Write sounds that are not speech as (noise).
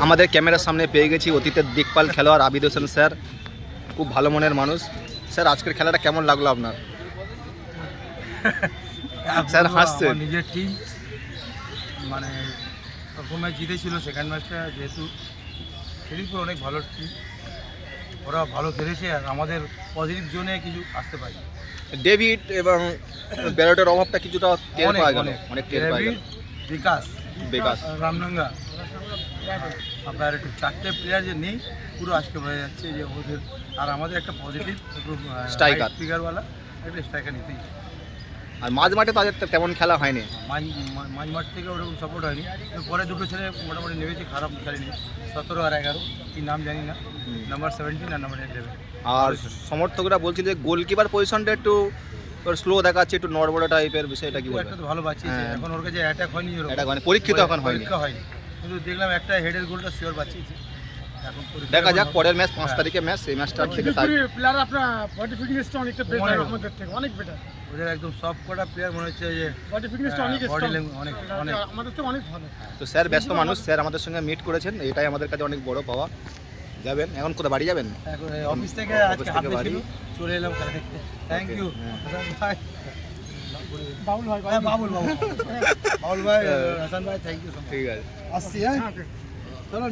আমাদের ক্যামেরার সামনে পেয়ে গেছি অতীতের দিকপাল খেলোয়াড় আবিদ হোসেন স্যার। খুব ভালো মনের মানুষ। স্যার আজকের খেলাটা কেমন লাগল আপনার? (laughs) স্যার হাসছেন। নিজের টিম মানে প্রথম জিতেছিল সেকেন্ড ম্যাচটা যেহেতু খেলিপুর অনেক ভালো টিম ওরা ভালো খেলেছে আর আমাদের পজিটিভ জোনে কিছু আসতে পারি ডেভিড এবং ব্যারটের অভাবটা কিছুটা টের অনেক পাওয়া গেল। অনেক। অনেক টের পাওয়া গেল। বিকাশ বিকাশ। রামনঙ্গা আপনার একটু চারটে প্লেয়ার যে নেই পুরো আজকে বোঝা যাচ্ছে যে ওদের আর আমাদের একটা পজিটিভ স্ট্রাইকার. ফিগারওয়ালা একটা স্ট্রাইকার নিতেই। আর মাঝ মাঠে তাদের তো তেমন খেলা হয়নি। মাঝ মাঠ থেকে ওরকম সাপোর্ট হয়নি। পরে দুটো ছেলে মোটামুটি নেমেছে খারাপ খেলেনি। সতেরো আর এগারো কি নাম জানি না। নাম্বার সেভেন্টিন আর নাম্বার ইলেভেন আর সমর্থকরা বলছিল যে গোলকিপার পজিশনটা একটু স্লো দেখাচ্ছে একটু নড়বড়ে টাইপের বিষয়টা কি একটা ভালো বাঁচিয়েছে। হ্যাঁ। এখন ওর কাছে অ্যাটাক হয়নি। এটা মানে পরীক্ষিত এখন হয়নি। পরীক্ষা হয়নি। কিন্তু দেখলাম একটা হেডের গোলটা শিওর বাঁচিয়েছে। এখন দেখা যাক পরের ম্যাচ পাঁচ হ্যাঁ। তারিখে ম্যাচ সেই ম্যাচটা থেকে। তার প্লেয়ার আপনার বডি ফিটনেসটা অনেকটা বেটার আমাদের থেকে অনেক বেটার ওদের একদম সব কটা প্লেয়ার মনে হচ্ছে যে বডি ফিটনেসটা অনেক বডি স্ট্রং অনেক অনেক। আমাদের থেকে অনেক ভালো। তো স্যার ব্যস্ত মানুষ স্যার আমাদের সঙ্গে মিট করেছেন এটাই আমাদের কাছে অনেক বড় পাওয়া। যাবেন? এখন কোথায় বাড়ি যাবেন? এখন অফিস থেকে আজকে হাফে বাড়ি। চলে এলাম খেলা থ্যাংক ইউ হ্যাঁ। বাবুল ভাই হ্যাঁ বাবুল বাবুল বাবুল ভাই হাসান ভাই থ্যাংক ইউ সো মাচ ঠিক আছে। Asya. Tamam.